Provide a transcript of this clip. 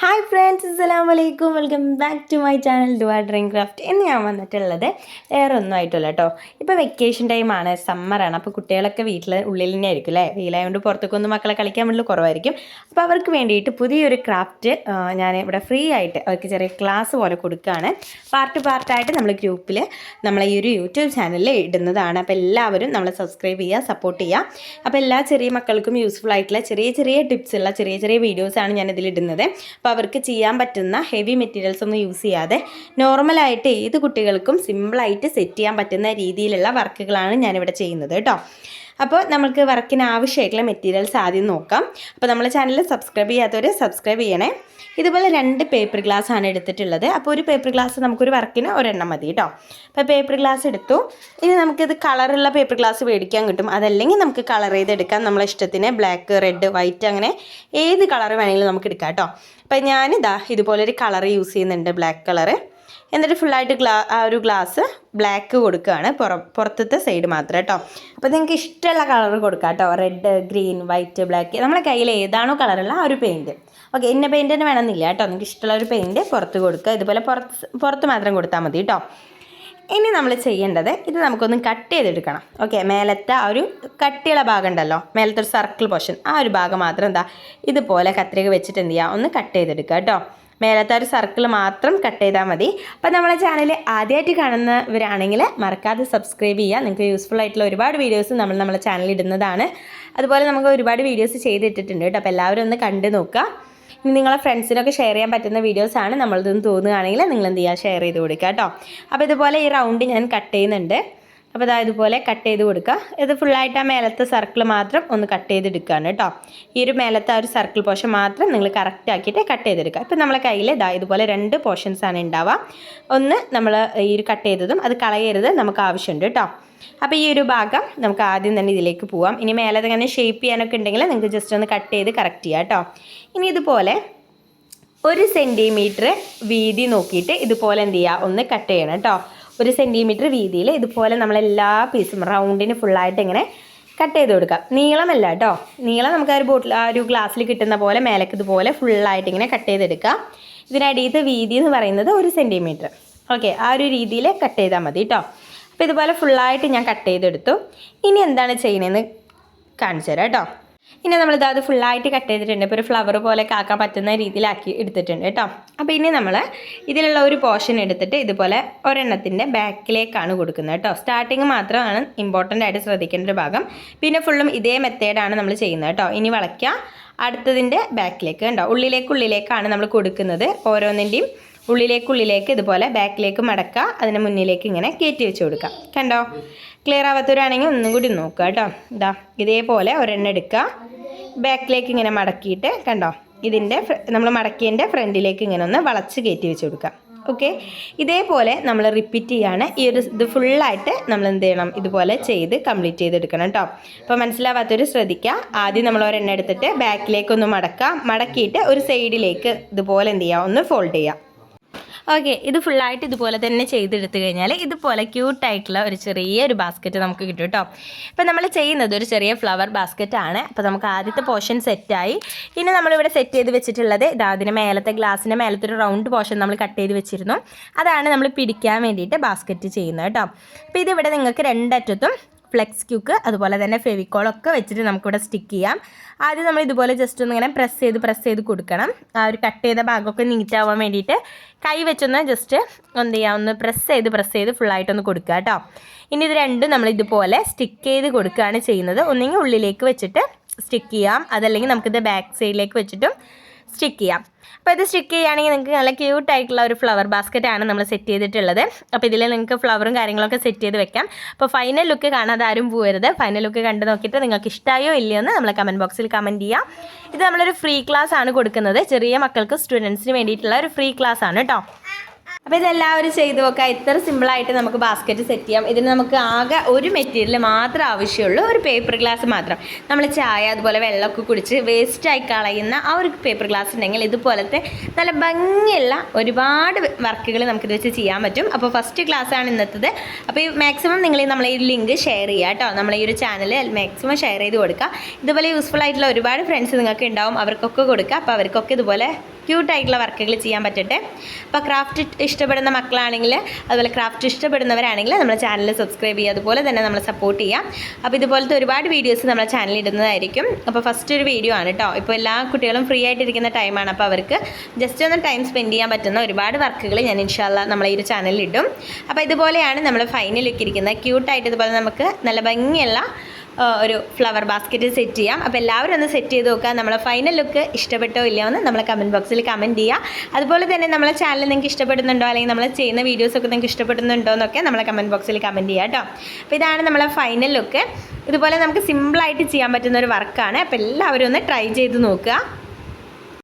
Hi friends അസ്സലാം വലൈക്കും welcome back to my channel Dua dream craft എന്ന് ഞാൻ വന്നിട്ടുള്ളത് വേറെ ഒന്നും ആയിട്ടില്ല കേട്ടോ ഇപ്പോൾ വെക്കേഷൻ ടൈമാണ് സമ്മറാണ് അപ്പോൾ കുട്ടികളൊക്കെ വീട്ടിൽ ഉള്ളിൽ തന്നെ ആയിരിക്കും അല്ലേ വെയിലായതുകൊണ്ട് പുറത്തേക്കൊന്നും മക്കളെ കളിക്കാൻ വേണ്ടി കുറവായിരിക്കും. അപ്പോൾ അവർക്ക് വേണ്ടിയിട്ട് പുതിയൊരു ക്രാഫ്റ്റ് ഞാൻ ഇവിടെ ഫ്രീ ആയിട്ട് അവർക്ക് ചെറിയ ക്ലാസ് പോലെ കൊടുക്കുകയാണ് പാർട്ട് പാർട്ടായിട്ട് നമ്മൾ ഗ്രൂപ്പിൽ നമ്മളെ ഈ ഒരു യൂട്യൂബ് ചാനലിൽ ഇടുന്നതാണ്. അപ്പോൾ എല്ലാവരും നമ്മളെ സബ്സ്ക്രൈബ് ചെയ്യുക സപ്പോർട്ട് ചെയ്യുക. അപ്പോൾ എല്ലാ ചെറിയ മക്കൾക്കും യൂസ്ഫുൾ ആയിട്ടുള്ള ചെറിയ ചെറിയ ടിപ്സ് ഉള്ള ചെറിയ ചെറിയ വീഡിയോസാണ് ഞാൻ ഇതിൽ ഇടുന്നത്. അപ്പോൾ അവർക്ക് ചെയ്യാൻ പറ്റുന്ന ഹെവി മെറ്റീരിയൽസ് ഒന്നും യൂസ് ചെയ്യാതെ നോർമലായിട്ട് ഏത് കുട്ടികൾക്കും സിമ്പിളായിട്ട് സെറ്റ് ചെയ്യാൻ പറ്റുന്ന രീതിയിലുള്ള വർക്കുകളാണ് ഞാനിവിടെ ചെയ്യുന്നത് കേട്ടോ. അപ്പോൾ നമുക്ക് വർക്കിന് ആവശ്യമായിട്ടുള്ള മെറ്റീരിയൽസ് ആദ്യം നോക്കാം. അപ്പോൾ നമ്മളെ ചാനൽ സബ്സ്ക്രൈബ് ചെയ്യാത്തവർ സബ്സ്ക്രൈബ് ചെയ്യണേ. ഇതുപോലെ രണ്ട് പേപ്പർ ഗ്ലാസ് ആണ് എടുത്തിട്ടുള്ളത്. അപ്പോൾ ഒരു പേപ്പർ ഗ്ലാസ് നമുക്കൊരു വർക്കിന് ഒരെണ്ണം മതി കേട്ടോ അപ്പോൾ പേപ്പർ ഗ്ലാസ് എടുത്തു. ഇനി നമുക്കിത് കളറുള്ള പേപ്പർ ഗ്ലാസ് മേടിക്കാൻ കിട്ടും. അതല്ലെങ്കിൽ നമുക്ക് കളർ ചെയ്തെടുക്കാം. നമ്മളെ ഇഷ്ടത്തിന് ബ്ലാക്ക് റെഡ് വൈറ്റ് അങ്ങനെ ഏത് കളർ വേണമെങ്കിലും നമുക്ക് എടുക്കാം കേട്ടോ അപ്പോൾ ഞാനിതാ ഇതുപോലൊരു കളർ യൂസ് ചെയ്യുന്നുണ്ട് ബ്ലാക്ക് കളറ് എന്നിട്ട് ഫുള്ളായിട്ട് ഗ്ലാ ആ ഒരു ഗ്ലാസ് ബ്ലാക്ക് കൊടുക്കുകയാണ് പുറ പുറത്തത്തെ സൈഡ് മാത്രം കേട്ടോ അപ്പോൾ നിങ്ങൾക്ക് ഇഷ്ടമുള്ള കളർ കൊടുക്കാം കേട്ടോ റെഡ് ഗ്രീൻ വൈറ്റ് ബ്ലാക്ക് നമ്മളെ കയ്യിൽ ഏതാണോ കളറുള്ള ആ ഒരു പെയിന്റ് ഓക്കെ ഇന്ന പെയിന്റ് തന്നെ വേണമെന്നില്ല കേട്ടോ നിങ്ങൾക്ക് ഇഷ്ടമുള്ള ഒരു പെയിന്റ് പുറത്ത് കൊടുക്കുക. ഇതുപോലെ പുറത്ത് പുറത്ത് മാത്രം കൊടുത്താൽ മതി കേട്ടോ ഇനി നമ്മൾ ചെയ്യേണ്ടത് ഇത് നമുക്കൊന്ന് കട്ട് ചെയ്തെടുക്കണം. ഓക്കെ മേലത്തെ ആ ഒരു കട്ടിയുള്ള ഭാഗം ഉണ്ടല്ലോ. മേലത്തെ ഒരു സർക്കിൾ പോർഷൻ ആ ഒരു ഭാഗം മാത്രം എന്താ ഇതുപോലെ കത്രിക വെച്ചിട്ട് എന്ത് ചെയ്യുക ഒന്ന് കട്ട് ചെയ്തെടുക്കുക കേട്ടോ മേലത്തെ ഒരു സർക്കിൾ മാത്രം കട്ട് ചെയ്താൽ മതി. അപ്പോൾ നമ്മളെ ചാനൽ ആദ്യമായിട്ട് കാണുന്നവരാണെങ്കിൽ മറക്കാതെ സബ്സ്ക്രൈബ് ചെയ്യുക. നിങ്ങൾക്ക് യൂസ്ഫുൾ ആയിട്ടുള്ള ഒരുപാട് വീഡിയോസ് നമ്മൾ നമ്മളെ ചാനലിൽ ഇടുന്നതാണ്. അതുപോലെ നമുക്ക് ഒരുപാട് വീഡിയോസ് ചെയ്തിട്ടിട്ടുണ്ട് കേട്ടോ. അപ്പോൾ എല്ലാവരും ഒന്ന് കണ്ടു നോക്കുക. ഇനി നിങ്ങളെ ഫ്രണ്ട്സിനൊക്കെ ഷെയർ ചെയ്യാൻ പറ്റുന്ന വീഡിയോസാണ് നമ്മളിതൊന്ന് തോന്നുകയാണെങ്കിൽ നിങ്ങൾ എന്ത് ചെയ്യുക? ഷെയർ ചെയ്ത് കൊടുക്കുക കേട്ടോ. അപ്പോൾ ഇതുപോലെ ഈ റൗണ്ട് ഞാൻ കട്ട് ചെയ്യുന്നുണ്ട്. അപ്പോൾ ഇതാ ഇതുപോലെ കട്ട് ചെയ്ത് കൊടുക്കുക ഇത് ഫുള്ളായിട്ട് ആ മേലത്തെ സർക്കിൾ മാത്രം ഒന്ന് കട്ട് ചെയ്തെടുക്കുകയാണ് കേട്ടോ. ഈ ഒരു മേലത്തെ ആ ഒരു സർക്കിൾ പോർഷൻ മാത്രം നിങ്ങൾ കറക്റ്റ് ആക്കിയിട്ട് കട്ട് ചെയ്തെടുക്കുക ഇപ്പോൾ നമ്മളെ കയ്യിൽ ഇതാ ഇതുപോലെ രണ്ട് പോർഷൻസ് ആണ് ഉണ്ടാവുക ഒന്ന് നമ്മൾ ഈ ഒരു കട്ട് ചെയ്തതും അത് കളയരുത് നമുക്ക് ആവശ്യമുണ്ട് കേട്ടോ. അപ്പോൾ ഈ ഒരു ഭാഗം നമുക്ക് ആദ്യം തന്നെ ഇതിലേക്ക് പോവാം. ഇനി മേലെ അങ്ങനെ ഷേപ്പ് ചെയ്യാനൊക്കെ ഉണ്ടെങ്കിൽ നിങ്ങൾക്ക് ജസ്റ്റ് ഒന്ന് കട്ട് ചെയ്ത് കറക്റ്റ് ചെയ്യാം കേട്ടോ. ഇനി ഇതുപോലെ ഒരു സെന്റിമീറ്റർ വീതി നോക്കിയിട്ട് ഇതുപോലെ എന്ത് ചെയ്യുക ഒന്ന് കട്ട് ചെയ്യണം കേട്ടോ. ഒരു സെന്റിമീറ്റർ വീതിയിൽ ഇതുപോലെ നമ്മളെല്ലാ പീസും റൗണ്ടിന് ഫുള്ളായിട്ട് ഇങ്ങനെ കട്ട് ചെയ്ത് കൊടുക്കാം. നീളമല്ല കേട്ടോ നീളം നമുക്ക് ആ ഒരു ബോട്ടിൽ ആ ഒരു ഗ്ലാസ്സിൽ കിട്ടുന്ന പോലെ മേലക്ക് ഇതുപോലെ ഫുള്ളായിട്ട് ഇങ്ങനെ കട്ട് ചെയ്തെടുക്കാം ഇതിനടിയത്തെ വീതി എന്ന് പറയുന്നത് ഒരു സെന്റിമീറ്റർ ഓക്കെ ആ ഒരു രീതിയിൽ കട്ട് ചെയ്താൽ മതി കേട്ടോ അപ്പോൾ ഇതുപോലെ ഫുള്ളായിട്ട് ഞാൻ കട്ട് ചെയ്തെടുത്തു. ഇനി എന്താണ് ചെയ്യണമെന്ന് കാണിച്ചു തരാം കേട്ടോ ഇനി നമ്മളിത് അത് ഫുള്ളായിട്ട് കട്ട് ചെയ്തിട്ടുണ്ട്. ഇപ്പോൾ ഒരു ഫ്ലവർ പോലെ കാക്കാൻ പറ്റുന്ന രീതിയിലാക്കി എടുത്തിട്ടുണ്ട് കേട്ടോ. അപ്പോൾ ഇനി നമ്മൾ ഇതിലുള്ള ഒരു പോർഷൻ എടുത്തിട്ട് ഇതുപോലെ ഒരെണ്ണത്തിന്റെ ബാക്കിലേക്കാണ് കൊടുക്കുന്നത് കേട്ടോ. സ്റ്റാർട്ടിങ് മാത്രമാണ് ഇമ്പോർട്ടന്റ് ആയിട്ട് ശ്രദ്ധിക്കേണ്ട ഒരു ഭാഗം. പിന്നെ ഫുള്ളും ഇതേ മെത്തേഡാണ് നമ്മൾ ചെയ്യുന്നത് കേട്ടോ. ഇനി വളയ്ക്കുക അടുത്തതിന്റെ ബാക്കിലേക്ക് കണ്ടോ? ഉള്ളിലേക്ക് ഉള്ളിലേക്കാണ് നമ്മൾ കൊടുക്കുന്നത് ഓരോന്നിന്റെയും ഉള്ളിലേക്ക് ഉള്ളിലേക്ക് ഇതുപോലെ ബാക്കിലേക്ക് മടക്കുക. അതിന് മുന്നിലേക്ക് ഇങ്ങനെ കയറ്റി വെച്ച് കൊടുക്കുക. കണ്ടോ? ക്ലിയർ ആവാത്തവരാണെങ്കിൽ ഒന്നും കൂടി നോക്കുക കേട്ടോ. ഇതാ ഇതേപോലെ ഒരെണ്ണം എടുക്കുക. ബാക്കിലേക്ക് ഇങ്ങനെ മടക്കിയിട്ട് കണ്ടോ? ഇതിന്റെ നമ്മൾ മടക്കിയതിന്റെ ഫ്രണ്ടിലേക്ക് ഇങ്ങനെ ഒന്ന് വളച്ച് കയറ്റി വെച്ച് കൊടുക്കുക. ഓക്കെ ഇതേപോലെ നമ്മൾ റിപ്പീറ്റ് ചെയ്യാണ്. ഈ ഒരു ഇത് ഫുള്ളായിട്ട് നമ്മൾ എന്ത് ചെയ്യണം? ഇതുപോലെ ചെയ്ത് കംപ്ലീറ്റ് ചെയ്തെടുക്കണം കേട്ടോ. അപ്പോൾ മനസ്സിലാവാത്തവർ ശ്രദ്ധിക്കുക. ആദ്യം നമ്മൾ ഒരെണ്ണം എടുത്തിട്ട് ബാക്കിലേക്ക് ഒന്ന് മടക്കുക. മടക്കിയിട്ട് ഒരു സൈഡിലേക്ക് ഇതുപോലെ എന്ത് ചെയ്യുക? ഒന്ന് ഫോൾഡ് ചെയ്യുക. ഓക്കെ ഇത് ഫുള്ളായിട്ട് ഇതുപോലെ തന്നെ ചെയ്തെടുത്ത് കഴിഞ്ഞാൽ ഇതുപോലെ ക്യൂട്ടായിട്ടുള്ള ഒരു ചെറിയ ഒരു ബാസ്ക്കറ്റ് നമുക്ക് കിട്ടും കേട്ടോ ഇപ്പം നമ്മൾ ചെയ്യുന്നത് ഒരു ചെറിയ ഫ്ലവർ ബാസ്ക്കറ്റ് ആണ്. അപ്പോൾ നമുക്ക് ആദ്യത്തെ പോർഷൻ സെറ്റായി ഇനി നമ്മളിവിടെ സെറ്റ് ചെയ്ത് വെച്ചിട്ടുള്ളത് ഇതാ അതിന് മേലത്തെ ഗ്ലാസ്സിന്റെ മേലത്തെ ഒരു റൗണ്ട് പോർഷൻ നമ്മൾ കട്ട് ചെയ്ത് വെച്ചിരുന്നു. അതാണ് നമ്മൾ പിടിക്കാൻ വേണ്ടിയിട്ട് ബാസ്ക്കറ്റ് ചെയ്യുന്നത് കേട്ടോ അപ്പോൾ ഇതിവിടെ നിങ്ങൾക്ക് രണ്ടറ്റത്തും ഫ്ലെക്സ് ക്യൂക്ക് അതുപോലെ തന്നെ ഫെവിക്കോളൊക്കെ വെച്ചിട്ട് നമുക്കിവിടെ സ്റ്റിക്ക് ചെയ്യാം. ആദ്യം നമ്മൾ ഇതുപോലെ ജസ്റ്റ് ഒന്ന് ഇങ്ങനെ പ്രസ് ചെയ്ത് പ്രസ് ചെയ്ത് കൊടുക്കണം. ആ ഒരു കട്ട് ചെയ്ത ഭാഗമൊക്കെ നീറ്റാവാൻ വേണ്ടിയിട്ട് കൈ വെച്ചൊന്ന് ജസ്റ്റ് എന്ത് ചെയ്യുക ഒന്ന് പ്രസ് ചെയ്ത് പ്രസ് ചെയ്ത് ഫുള്ളായിട്ടൊന്ന് കൊടുക്കുക കേട്ടോ ഇനി ഇത് രണ്ടും നമ്മൾ ഇതുപോലെ സ്റ്റിക്ക് ചെയ്ത് കൊടുക്കുകയാണ് ചെയ്യുന്നത്. ഒന്നെങ്കിൽ ഉള്ളിലേക്ക് വെച്ചിട്ട് സ്റ്റിക്ക് ചെയ്യാം. അതല്ലെങ്കിൽ നമുക്കിത് ബാക്ക് സൈഡിലേക്ക് വെച്ചിട്ടും സ്റ്റിക്ക് ചെയ്യാം. അപ്പോൾ ഇത് സ്റ്റിക്ക് ചെയ്യുകയാണെങ്കിൽ നിങ്ങൾക്ക് നല്ല ക്യൂട്ട് ആയിട്ടുള്ള ഒരു ഫ്ലവർ ബാസ്ക്കറ്റ് ആണ് നമ്മൾ സെറ്റ് ചെയ്തിട്ടുള്ളത്. അപ്പോൾ ഇതിൽ നിങ്ങൾക്ക് ഫ്ലവറും കാര്യങ്ങളൊക്കെ സെറ്റ് ചെയ്ത് വെക്കാം. അപ്പോൾ ഫൈനൽ ലുക്ക് കാണാതെ ആരും പോകരുത് ഫൈനൽ ലുക്ക് കണ്ട് നോക്കിയിട്ട് നിങ്ങൾക്ക് ഇഷ്ടമായോ ഇല്ലയോ എന്ന് നമ്മൾ കമന്റ് ബോക്സിൽ കമന്റ് ചെയ്യാം. ഇത് നമ്മളൊരു ഫ്രീ ക്ലാസ് ആണ് കൊടുക്കുന്നത്. ചെറിയ മക്കൾക്ക് സ്റ്റുഡൻസിന് വേണ്ടിയിട്ടുള്ള ഒരു ഫ്രീ ക്ലാസ് ആണ് കേട്ടോ അപ്പോൾ ഇതെല്ലാവരും ചെയ്തു നോക്കാം. ഇത്ര സിമ്പിളായിട്ട് നമുക്ക് ബാസ്ക്കറ്റ് സെറ്റ് ചെയ്യാം. ഇതിന് നമുക്ക് ആകെ ഒരു മെറ്റീരിയൽ മാത്രം ആവശ്യമുള്ളൂ. ഒരു പേപ്പർ ഗ്ലാസ് മാത്രം. നമ്മൾ ചായ അതുപോലെ വെള്ളമൊക്കെ കുടിച്ച് വേസ്റ്റായി കളയുന്ന ആ ഒരു പേപ്പർ ഗ്ലാസ് ഉണ്ടെങ്കിൽ ഇതുപോലത്തെ നല്ല ഭംഗിയുള്ള ഒരുപാട് വർക്കുകൾ നമുക്കിത് വെച്ച് ചെയ്യാൻ പറ്റും. അപ്പോൾ ഫസ്റ്റ് ക്ലാസ് ആണ് ഇന്നത്തത്. അപ്പോൾ ഈ മാക്സിമം നിങ്ങൾ നമ്മൾ ഈ ലിങ്ക് ഷെയർ ചെയ്യുക കേട്ടോ നമ്മൾ ഈ ഒരു ചാനൽ മാക്സിമം ഷെയർ ചെയ്ത് കൊടുക്കുക ഇതുപോലെ യൂസ്ഫുൾ ആയിട്ടുള്ള ഒരുപാട് ഫ്രണ്ട്സ് നിങ്ങൾക്ക് ഉണ്ടാവും. അവർക്കൊക്കെ കൊടുക്കുക അപ്പോൾ അവർക്കൊക്കെ ഇതുപോലെ ക്യൂട്ടായിട്ടുള്ള വർക്കുകൾ ചെയ്യാൻ പറ്റട്ടെ. അപ്പോൾ ക്രാഫ്റ്റ് ഇഷ്ടപ്പെടുന്ന മക്കളാണെങ്കിൽ അതുപോലെ ക്രാഫ്റ്റ് ഇഷ്ടപ്പെടുന്നവരാണെങ്കിൽ നമ്മുടെ ചാനൽ സബ്സ്ക്രൈബ് ചെയ്യുക. അതുപോലെ തന്നെ നമ്മളെ സപ്പോർട്ട് ചെയ്യാം അപ്പോൾ ഇതുപോലത്തെ ഒരുപാട് വീഡിയോസ് നമ്മുടെ ചാനലിൽ ഇടുന്നതായിരിക്കും. അപ്പോൾ ഫസ്റ്റ് ഒരു വീഡിയോ ആണ് കേട്ടോ ഇപ്പോൾ എല്ലാ കുട്ടികളും ഫ്രീ ആയിട്ടിരിക്കുന്ന ടൈമാണ് അപ്പോൾ അവർക്ക് ജസ്റ്റ് ഒന്ന് ടൈം സ്പെൻഡ് ചെയ്യാൻ പറ്റുന്ന ഒരുപാട് വർക്കുകൾ ഞാൻ ഇൻഷാല്ല നമ്മളെ ഈ ഒരു ചാനലിൽ ഇടും. അപ്പോൾ ഇതുപോലെയാണ് നമ്മൾ ഫൈനൽ ഒക്കെ ഇരിക്കുന്നത് ക്യൂട്ടായിട്ട് ഇതുപോലെ നമുക്ക് നല്ല ഭംഗിയുള്ള ഒരു ഫ്ലവർ ബാസ്ക്കറ്റ് സെറ്റ് ചെയ്യാം. അപ്പോൾ എല്ലാവരും ഒന്ന് സെറ്റ് ചെയ്ത് നോക്കുക. നമ്മളെ ഫൈനൽ ലുക്ക് ഇഷ്ടപ്പെട്ടോ ഇല്ലയോ എന്ന് നമ്മളെ കമന്റ് ബോക്സിൽ കമന്റ് ചെയ്യുക. അതുപോലെ തന്നെ നമ്മളെ ചാനൽ നിങ്ങൾക്ക് ഇഷ്ടപ്പെടുന്നുണ്ടോ അല്ലെങ്കിൽ നമ്മൾ ചെയ്യുന്ന വീഡിയോസൊക്കെ നിങ്ങൾക്ക് ഇഷ്ടപ്പെടുന്നുണ്ടോ എന്നൊക്കെ നമ്മളെ കമന്റ് ബോക്സിൽ കമന്റ് ചെയ്യുക കേട്ടോ അപ്പോൾ ഇതാണ് നമ്മളെ ഫൈനൽ ലുക്ക് ഇതുപോലെ നമുക്ക് സിമ്പിളായിട്ട് ചെയ്യാൻ പറ്റുന്ന ഒരു വർക്കാണ് അപ്പോൾ എല്ലാവരും ഒന്ന് ട്രൈ ചെയ്ത് നോക്കുക.